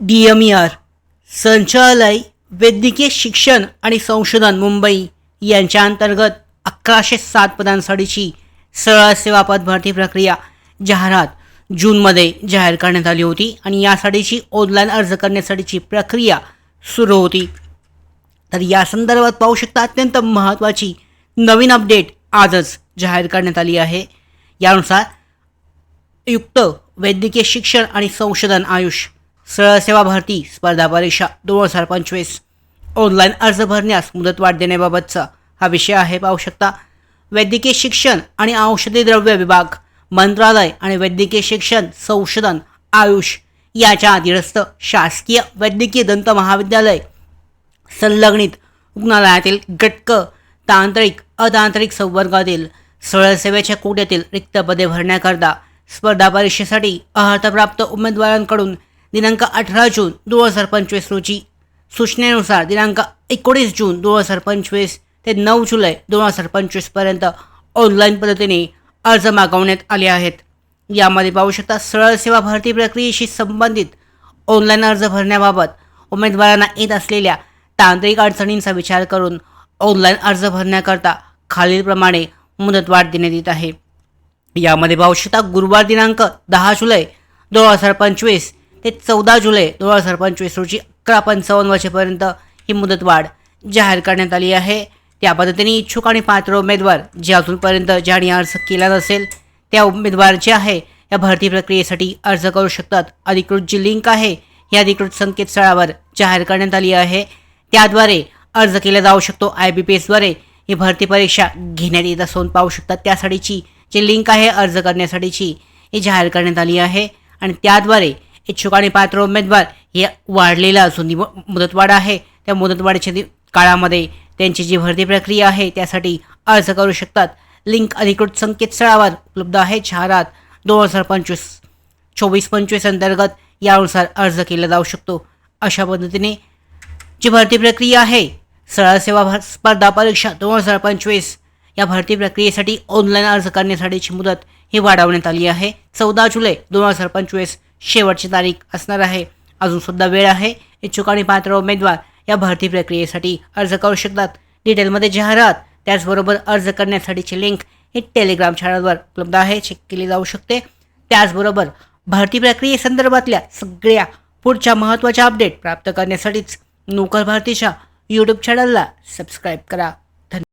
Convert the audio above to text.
D M E R संचालय वैद्यकीय शिक्षण आणि संशोधन मुंबई. यांच्या अंतर्गत अकराशे सात पदांसाठीची सरळ सेवा पद भरती प्रक्रिया जाहिरात जूनमध्ये जाहीर करण्यात आली होती आणि यासाठीची ऑनलाईन अर्ज करण्यासाठीची प्रक्रिया सुरू होती. तर या संदर्भात पाहू शकता अत्यंत महत्त्वाची नवीन अपडेट आजच जाहीर करण्यात आली आहे. यानुसार युक्त वैद्यकीय शिक्षण आणि संशोधन आयुष सेवा भरती स्पर्धा परीक्षा दोन हजार पंचवीस. ऑनलाईन अर्ज भरण्यास मुदतवाढ देण्याबाबतचा हा विषय आहे पाहू शकता. वैद्यकीय शिक्षण आणि औषधी द्रव्य विभाग मंत्रालय आणि वैद्यकीय शिक्षण संशोधन आयुष याच्या अधीनस्थ शासकीय वैद्यकीय दंत महाविद्यालय संलग्नित रुग्णालयातील गटक तांत्रिक अतांत्रिक संवर्गातील सरळसेवेच्या कोट्यातील रिक्त पदे भरण्याकरता स्पर्धा परीक्षेसाठी अर्हताप्राप्त उमेदवारांकडून दिनांक अठरा जून दोन हजार पंचवीस रोजी. सूचनेनुसार दिनांक एकोणीस जून दोन हजार पंचवीस ते नऊ जुलै दोन हजार पंचवीसपर्यंत ऑनलाईन पद्धतीने अर्ज मागवण्यात आले आहेत. यामध्ये पाहू शकता सरळ सेवा भरती प्रक्रियेशी संबंधित ऑनलाईन अर्ज भरण्याबाबत उमेदवारांना येत असलेल्या तांत्रिक अडचणींचा विचार करून ऑनलाईन अर्ज भरण्याकरता खालीलप्रमाणे मुदतवाढ देण्यात येत आहे. यामध्ये पाहू शकता गुरुवार दिनांक दहा जुलै दोन हजार पंचवीस ते चौदा जुलै दोन हजार पंचवीस रोजी अकरा पंचावन्न वर्षेपर्यंत ही मुदतवाढ जाहीर करण्यात आली आहे. त्या पद्धतीने इच्छुक आणि पात्र उमेदवार जे अजूनपर्यंत ज्यांनी अर्ज केला नसेल त्या उमेदवार जे आहे या भरती प्रक्रियेसाठी अर्ज करू शकतात. अधिकृत जी लिंक आहे ही अधिकृत संकेतस्थळावर जाहीर करण्यात आली आहे. त्याद्वारे अर्ज केला जाऊ शकतो. आय बी पी एसद्वारे ही भरती परीक्षा घेण्यात येत असून पाहू शकतात. त्यासाठीची जी लिंक आहे अर्ज करण्यासाठीची ही जाहीर करण्यात आली आहे. आणि त्याद्वारे इच्छुक आणि पात्र उमेदवार हे वाढलेलं असून जी मुदतवाढ आहे. त्या मुदतवाढीच्या दि- काळामध्ये त्यांची जी भरती प्रक्रिया आहे त्यासाठी अर्ज करू शकतात. लिंक अधिकृत संकेतस्थळावर उपलब्ध आहे. शहरात दोन हजार पंचवीस चोवीस पंचवीस अंतर्गत यानुसार अर्ज केला जाऊ शकतो. अशा पद्धतीने जी भरती प्रक्रिया आहे सरळ सेवा भर स्पर्धा परीक्षा दोन हजार पंचवीस या भरती प्रक्रियेसाठी ऑनलाईन अर्ज करण्यासाठीची मुदत ही वाढवण्यात आली आहे. चौदा जुलै दोन हजार पंचवीस शेवटची तारीख असणार आहे. अजूनसुद्धा वेळ आहे. इच्छुक आणि पात्र उमेदवार या भरती प्रक्रियेसाठी अर्ज करू शकतात. डिटेलमध्ये जाहिरात त्याचबरोबर अर्ज करण्यासाठीची लिंक ही टेलिग्राम चॅनलवर उपलब्ध आहे. चेक केली जाऊ शकते. त्याचबरोबर भरती प्रक्रियेसंदर्भातल्या सगळ्या पुढच्या महत्त्वाच्या अपडेट प्राप्त करण्यासाठीच नोकर भारतीच्या यूट्यूब चॅनलला सबस्क्राईब करा.